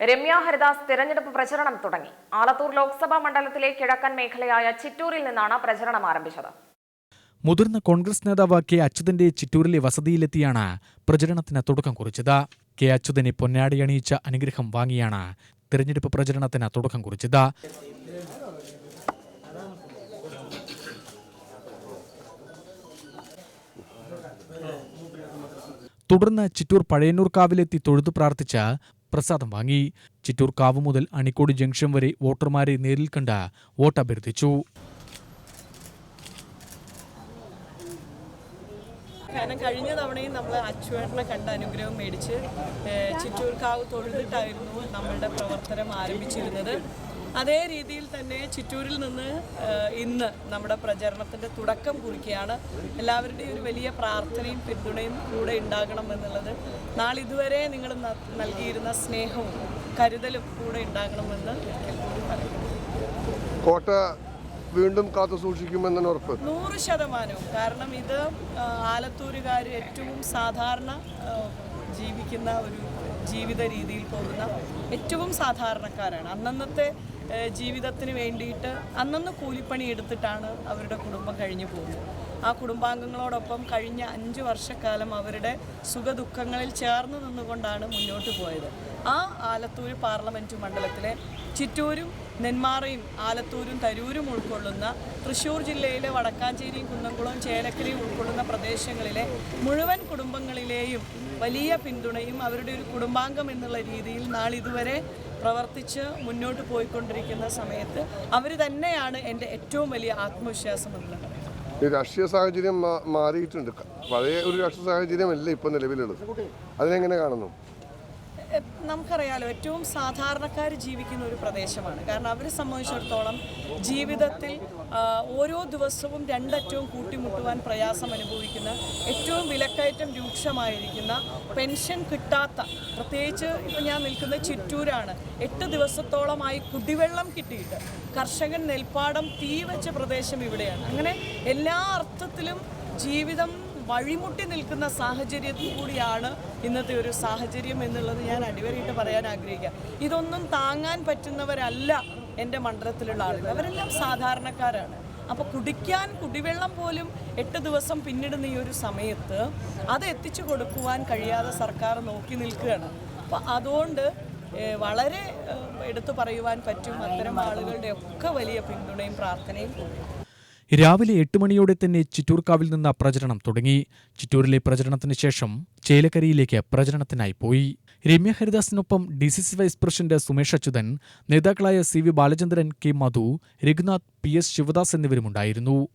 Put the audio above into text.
രമ്യ ഹരിദാസ് തിരഞ്ഞെടുപ്പ് പ്രചരണം തുടങ്ങി. ആലത്തൂർ ലോക്സഭാ മണ്ഡലത്തിലെ കിഴക്കൻ മേഖലയായ ചിറ്റൂരിൽ നിന്നാണ് പ്രചരണം ആരംഭിച്ചത്. മുതിർന്ന കോൺഗ്രസ് നേതാവ് കെ അച്യുതന്റെ ചിറ്റൂരിലെ വസതിയിലെത്തിയാണ് പ്രചരണത്തിന് തുടക്കം കുറിച്ചത്. കെ അച്യുതനെ പൊന്നാടി അണിയിച്ച അനുഗ്രഹം വാങ്ങിയാണ് തിരഞ്ഞെടുപ്പ് പ്രചരണത്തിന് തുടക്കം കുറിച്ചത്. തുടർന്ന് ചിറ്റൂർ പഴയന്നൂർ കാവിലെത്തി തൊഴുതു പ്രാർത്ഥിച്ച് പ്രസാദം വാങ്ങി. ചിറ്റൂർക്കാവ് മുതൽ അണിക്കോട് ജംഗ്ഷൻ വരെ വോട്ടർമാരെ നേരിൽ കണ്ട് വോട്ട് അഭ്യർത്ഥിച്ചു. കാരണം കഴിഞ്ഞ തവണയും നമ്മൾ അച്ചുവേട്ടനെ കണ്ട അനുഗ്രഹം മേടിച്ച് ചിറ്റൂർക്കാവ് തൊഴുതിട്ടായിരുന്നു നമ്മളുടെ പ്രവർത്തനം ആരംഭിച്ചിരുന്നത്. അതേ രീതിയിൽ തന്നെ ചിറ്റൂരിൽ നിന്ന് ഇന്ന് നമ്മുടെ പ്രചരണത്തിന്റെ തുടക്കം കുറിക്കുകയാണ്. എല്ലാവരുടെയും ഒരു വലിയ പ്രാർത്ഥനയും പിന്തുണയും കൂടെ ഉണ്ടാകണം എന്നുള്ളത്. നാളിതുവരെ നിങ്ങൾ നൽകിയിരുന്ന സ്നേഹവും കരുതലും കൂടെ ഉണ്ടാകണമെന്ന് കോട്ട വീണ്ടും കാത്തു സൂക്ഷിക്കുമെന്നാണ് ഉറപ്പ്. നൂറ് ശതമാനവും. കാരണം ഇത് ആലത്തൂരുകാർ ഏറ്റവും സാധാരണ ജീവിക്കുന്ന ഒരു ജീവിത രീതിയിൽ പോകുന്ന ഏറ്റവും സാധാരണക്കാരാണ്. അന്നന്നത്തെ ജീവിതത്തിന് വേണ്ടിയിട്ട് അന്നന്ന് കൂലിപ്പണി എടുത്തിട്ടാണ് അവരുടെ കുടുംബം കഴിഞ്ഞു പോകുന്നത്. ആ കുടുംബാംഗങ്ങളോടൊപ്പം കഴിഞ്ഞ അഞ്ച് വർഷക്കാലം അവരുടെ സുഖദുഃഖങ്ങളിൽ ചേർന്ന് നിന്നുകൊണ്ടാണ് മുന്നോട്ട് പോയത്. ആ ആലത്തൂർ പാർലമെന്റ് മണ്ഡലത്തിലെ ചിറ്റൂരും നെന്മാറയും ആലത്തൂരും തരൂരും ഉൾക്കൊള്ളുന്ന തൃശ്ശൂർ ജില്ലയിലെ വടക്കാഞ്ചേരിയും കുന്നംകുളവും ചേലക്കരയും ഉൾക്കൊള്ളുന്ന പ്രദേശങ്ങളിലെ മുഴുവൻ കുടുംബങ്ങളിലെയും വലിയ പിന്തുണയും അവരുടെ ഒരു കുടുംബാംഗം എന്നുള്ള രീതിയിൽ നാളിതുവരെ പ്രവർത്തിച്ച് മുന്നോട്ട് പോയിക്കൊണ്ടിരിക്കുന്ന സമയത്ത് അവർ തന്നെയാണ് എന്റെ ഏറ്റവും വലിയ ആത്മവിശ്വാസം എന്നുള്ളത്. ഈ രാഷ്ട്രീയ സാഹചര്യം മാറിയിട്ടുണ്ട്. പഴയ ഒരു രാഷ്ട്രീയ സാഹചര്യമല്ല ഇപ്പോൾ നിലവിലുള്ളത്. അതിനെങ്ങനെ കാണുന്നു? നമുക്കറിയാലോ ഏറ്റവും സാധാരണക്കാർ ജീവിക്കുന്ന ഒരു പ്രദേശമാണ്. കാരണം അവരെ സംബന്ധിച്ചിടത്തോളം ജീവിതത്തിൽ ഓരോ ദിവസവും രണ്ടറ്റവും കൂട്ടിമുട്ടുവാൻ പ്രയാസം അനുഭവിക്കുന്ന ഏറ്റവും വിലക്കയറ്റം രൂക്ഷമായിരിക്കുന്ന പെൻഷൻ കിട്ടാത്ത പ്രത്യേകിച്ച് ഇപ്പോൾ ഞാൻ നിൽക്കുന്ന ചിറ്റൂരാണ്. എട്ട് ദിവസത്തോളമായി കുടിവെള്ളം കിട്ടിയിട്ട് കർഷകൻ നെൽപ്പാടം തീവച്ച പ്രദേശം ഇവിടെയാണ്. അങ്ങനെ എല്ലാ അർത്ഥത്തിലും ജീവിതം വഴിമുട്ടി നിൽക്കുന്ന സാഹചര്യത്തിൽ കൂടിയാണ് ഇന്നത്തെ ഒരു സാഹചര്യം എന്നുള്ളത് ഞാൻ അടിവരയിട്ട് പറയാൻ ആഗ്രഹിക്കുക. ഇതൊന്നും താങ്ങാൻ പറ്റുന്നവരല്ല എന്റെ മണ്ഡലത്തിലുള്ള ആളുകൾ. അവരെല്ലാം സാധാരണക്കാരാണ്. അപ്പോൾ കുടിക്കാൻ കുടിവെള്ളം പോലും എട്ട് ദിവസം പിന്നിടുന്ന ഈ ഒരു സമയത്ത് അത് എത്തിച്ചു കൊടുക്കുവാൻ കഴിയാതെ സർക്കാർ നോക്കി നിൽക്കുകയാണ്. അപ്പോൾ അതുകൊണ്ട് വളരെ എടുത്തു പറയുവാൻ പറ്റും അത്തരം ആളുകളുടെ ഒക്കെ വലിയ പിന്തുണയും പ്രാർത്ഥനയും രാവിലെ എട്ട് മണിയോടെ തന്നെ ചിറ്റൂർക്കാവിൽ നിന്ന് പ്രചരണം തുടങ്ങി. ചിറ്റൂരിലെ പ്രചരണത്തിന് ശേഷം ചേലക്കരയിലേക്ക് പ്രചരണത്തിനായി പോയി. Ramya ഹരിദാസിനൊപ്പം D C C vice president Sumesh Achuthan നേതാക്കളായ C V Balachandran K Madhu Raghunath P S Sivadas എന്നിവരുമുണ്ടായിരുന്നു.